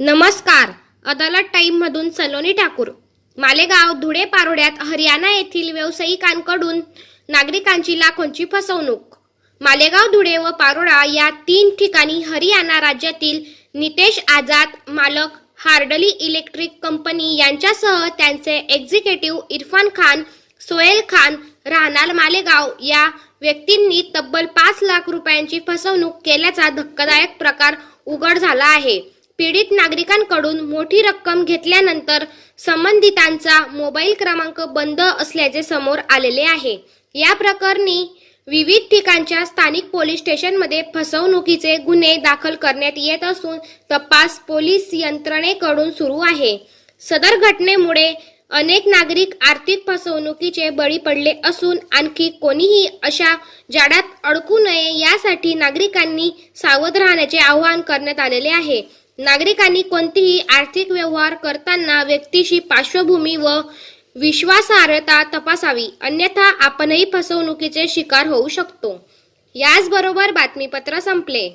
नमस्कार. अदालत टाइम मधून सलोनी ठाकूर. मालेगाव धुळे पारोड्यात हरियाणा येथील व्यावसायिकांकडून नागरिकांची लाखोंची फसवणूक. मालेगाव धुळे व पारोडा या तीन ठिकाणी हरियाणा राज्यातील नितेश आझाद मालक हार्डली इलेक्ट्रिक कंपनी यांच्यासह त्यांचे एक्झिक्युटिव्ह इरफान खान सोहेल खान राहणार मालेगाव या व्यक्तींनी तब्बल पाच लाख रुपयांची फसवणूक केल्याचा धक्कादायक प्रकार उघड झाला आहे. पीडित नागरिकांकडून मोठी रक्कम घेतल्यानंतर संबंधितांचा मोबाईल क्रमांक बंद असल्याचे समोर आलेले आहे. या प्रकरणी विविध ठिकाणच्या स्थानिक पोलीस स्टेशनमध्ये फसवणुकीचे गुन्हे दाखल करण्यात येत असून तपास पोलीस यंत्रणेकडून सुरू आहे. सदर घटनेमुळे अनेक नागरिक आर्थिक फसवणुकीचे बळी पडले असून आणखी कोणीही अशा जाड्यात अडकू नये यासाठी नागरिकांनी सावध राहण्याचे आवाहन करण्यात आलेले आहे. नागरिकांनी कोणतीही आर्थिक व्यवहार करताना व्यक्तीशी पार्श्वभूमी व विश्वासार्हता तपासावी अन्यथा आपणही फसवणुकीचे शिकार होऊ शकतो. याचबरोबर बातमीपत्र संपले.